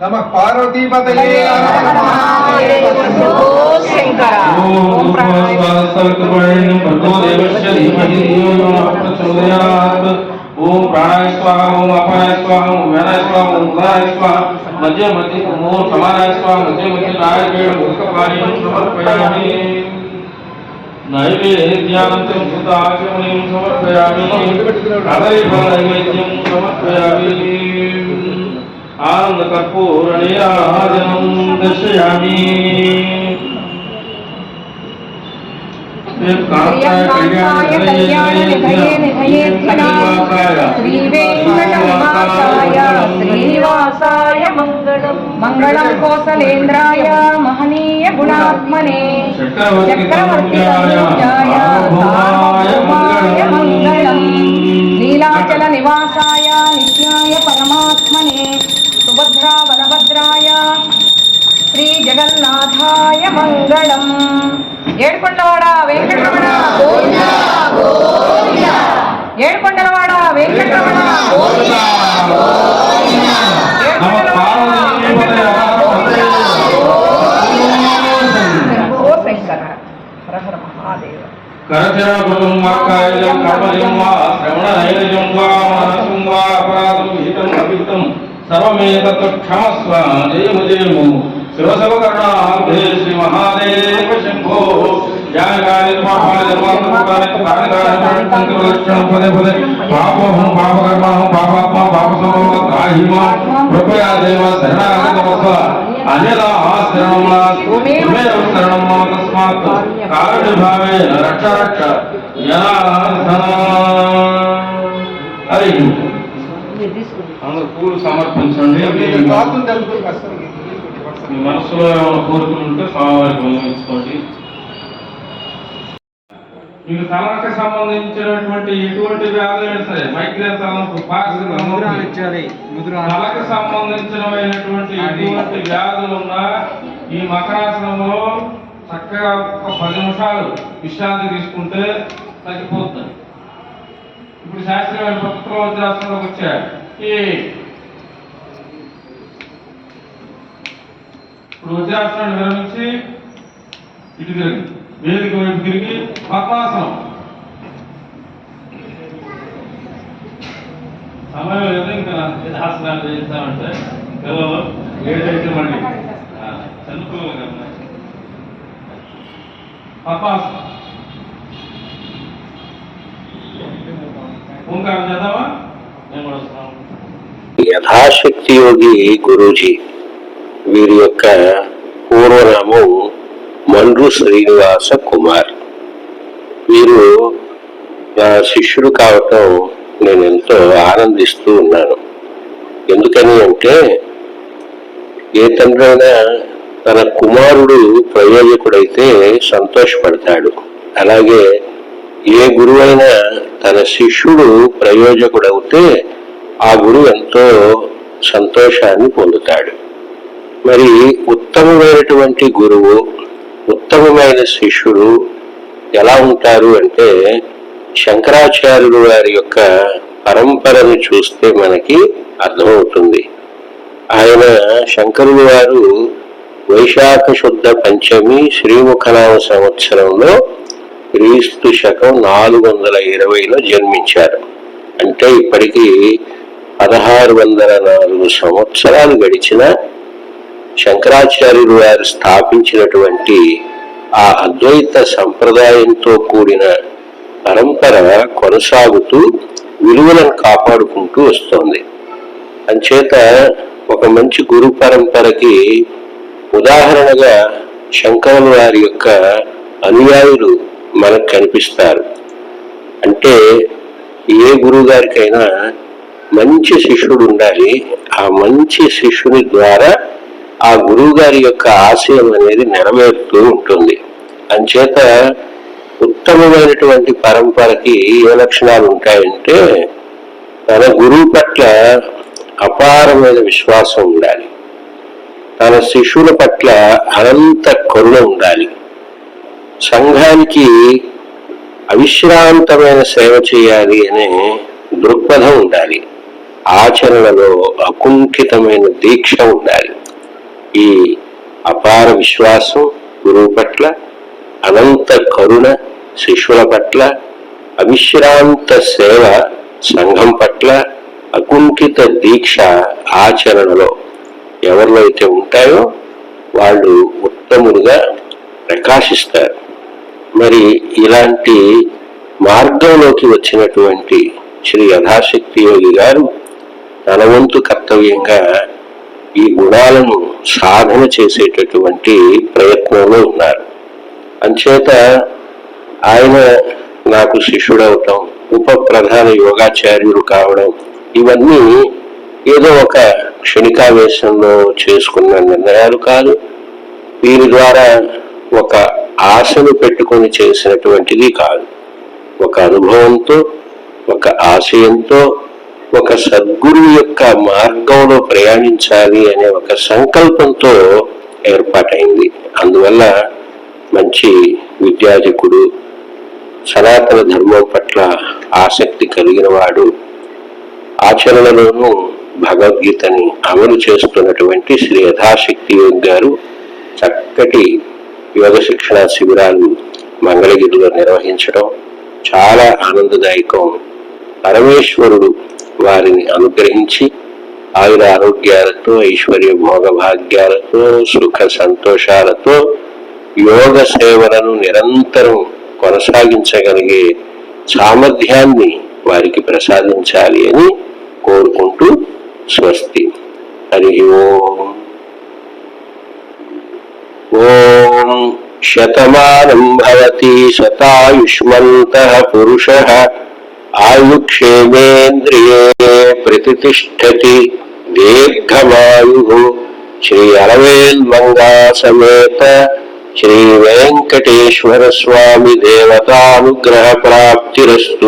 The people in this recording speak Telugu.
नमः पार्वती पतये ओम प्राणाय भर्गो देवस्य धीमहि धियो यो नः प्रचोदयात् ओम प्राणाय स्वाहा ओम अपाय स्वाहा ओम व्यानाय स्वाहा ओम उदाय स्वाहा मध्यमति ओम समानाय स्वाहा मध्यमति नारायण मुखकार्यं समर्पयामि ज्ञानते सुताचमुनिं समर्पयामि हरे फलनैवेद्यं समर्पयामि నిధయేధ్యనాయ శ్రీవేంకటనివాసాయ శ్రీనివాసాయ మంగళం మంగళం కోసలేంద్రాయ మహనీయ గుణాత్మనే చక్రవర్తి సార్వభౌమాయ మంగళం నీలాచల నివాసాయ సుభద్రా బలభద్రాయ శ్రీ జగన్నాథాయ మంగళం ఏడుకొండవాడ వెంకటరమణ ఏడుకొండలవాడ వెంకటరమణ నమ పార్వతీపతయే ఓ శంకర హర సర్వమేతత్ క్షమస్వ జయము జయము శివశవకరుణాభే శ్రీ మహాదేవ శంభో జ్ఞానకారి పాపాల జన్మాంతకారి కారణకారణం పదే పదే పాపోహం పాపకర్మహం పాపాత్మ పాపసమోహ త్రాహిమా కృపయా దేవ శరణాగతమస్వ అన్యదా శరణం తస్మాత్ రక్ష రక్ష పూలు సమర్పించండి. మీ- మనసులో ఏమైనా కోరికలు ఉంటే స్వామివారికి విన్నవించుకోండి మీకు తలకు సంబంధించినటువంటి ఎటువంటి వ్యాధులైనా సరే మైగ్రేన్ తలనొప్పి తలకు సంబంధించినటువంటి ఎటువంటి వ్యాధులు ఉన్నా ఈ మకరాసనంలో చక్కగా ఒక పది నిమిషాలు విశ్రాంతి తీసుకుంటే తగ్గిపోతుంది. ఇప్పుడు శాస్త్రీయ పత్ర వజ్రాసనంలోకి వచ్చాయి ఈ ఇప్పుడు వజ్రాసనాన్ని విరమించి ఇటు తిరిగి వేదిక వైపు తిరిగి పద్మాసనం సమయం లేదు ఇంకా ఆసనాలు చేయిస్తామంటే పిల్లలు ఏదైతే మళ్ళీ ఆ, చిన్న పిల్లలు కదా పద్మాసనం ఓంకారం చేద్దామా నేను కూడా వస్తున్నాను యథాశక్తి యోగి గురూజీ వీరి యొక్క పూర్వనామం మండ్రు శ్రీనివాస కుమార్. వీరు నా శిష్యుడు కావటం నేను ఎంతో ఆనందిస్తూ ఉన్నాను. ఎందుకని అంటే ఏ తండ్రి అయినా తన కుమారుడు ప్రయోజకుడైతే సంతోషపడతాడు. అలాగే ఏ గురువైనా తన శిష్యుడు ప్రయోజకుడవుతే ఆ గురువు ఎంతో సంతోషాన్ని పొందుతాడు. మరి ఉత్తమమైనటువంటి గురువు ఉత్తమమైన శిష్యుడు ఎలా ఉంటారు అంటే శంకరాచార్యులు వారి యొక్క పరంపరను చూస్తే మనకి అర్థమవుతుంది. ఆయన శంకరులు వారు వైశాఖ శుద్ధ పంచమి శ్రీముఖనామ సంవత్సరంలో క్రీస్తు శకం నాలుగు వందల ఇరవైలో జన్మించారు. అంటే ఇప్పటికీ పదహారు వందల నాలుగు సంవత్సరాలు గడిచిన శంకరాచార్యులు వారు స్థాపించినటువంటి ఆ అద్వైత సంప్రదాయంతో కూడిన పరంపర కొనసాగుతూ విలువలను కాపాడుకుంటూ వస్తోంది. అంచేత ఒక మంచి గురు పరంపరకి ఉదాహరణగా శంకరుల వారి యొక్క అనుయాయులు మనకు కనిపిస్తారు. అంటే ఏ గురువుగారికైనా మంచి శిష్యుడు ఉండాలి. ఆ మంచి శిష్యుని ద్వారా ఆ గురువు గారి యొక్క ఆశయం అనేది నెరవేరుతూ ఉంటుంది. అంచేత ఉత్తమమైనటువంటి పరంపరకి ఏ లక్షణాలు ఉంటాయంటే తన గురువు పట్ల అపారమైన విశ్వాసం ఉండాలి. తన శిష్యుల పట్ల అనంత కరుణ ఉండాలి. సంఘానికి అవిశ్రాంతమైన సేవ చేయాలి అనే దృక్పథం ఉండాలి. ఆచరణలో అకుంఠితమైన దీక్ష ఉండాలి. ఈ అపార విశ్వాసం గురువు పట్ల అనంత కరుణ శిష్యుల పట్ల అవిశ్రాంత సేవ సంఘం పట్ల అకుంఠిత దీక్ష ఆచరణలో ఎవరిలో అయితే ఉంటాయో వాళ్ళు ఉత్తములుగా ప్రకాశిస్తారు. మరి ఇలాంటి మార్గంలోకి వచ్చినటువంటి శ్రీ యథాశక్తి యోగి గారు తన వంతు కర్తవ్యంగా ఈ గుణాలను సాధన చేసేటటువంటి ప్రయత్నంలో ఉన్నారు. అంచేత ఆయన నాకు శిష్యుడవటం ఉప ప్రధాన యోగాచార్యుడు కావడం ఇవన్నీ ఏదో ఒక క్షణికావేశంలో చేసుకున్న నిర్ణయాలు కాదు. వీరి ద్వారా ఒక ఆశను పెట్టుకొని చేసినటువంటిది కాదు. ఒక అనుభవంతో ఒక ఆశయంతో ఒక సద్గురువు యొక్క మార్గంలో ప్రయాణించాలి అనే ఒక సంకల్పంతో ఏర్పాటైంది. అందువల్ల మంచి విద్యాధికుడు సనాతన ధర్మం పట్ల ఆసక్తి కలిగిన వాడు ఆచరణలోనూ భగవద్గీతని అమలు చేస్తున్నటువంటి శ్రీ యథాశక్తి యోగ్ గారు చక్కటి యోగ శిక్షణ శిబిరాలు మంగళగిరిలో నిర్వహించడం చాలా ఆనందదాయకం. పరమేశ్వరుడు వారిని అనుగ్రహించి ఆయుర ఆరోగ్యాలతో ఐశ్వర్య భోగ భాగ్యాలతో సుఖ సంతోషాలతో యోగ సేవలను నిరంతరం కొనసాగించగలిగే సామర్థ్యాన్ని వారికి ప్రసాదించాలి అని కోరుకుంటూ స్వస్తి. హరి ఓం. ఓం శతమానం భవతి శతాయుష్మంత పురుష ఆయుక్షేమేంద్రియే ప్రతిష్టతి దీర్ఘమాయు శ్రీ అరవేల్మంగాసమేత శ్రీ వెంకటేశ్వర స్వామి దేవతానుగ్రహ ప్రాప్తిరస్తు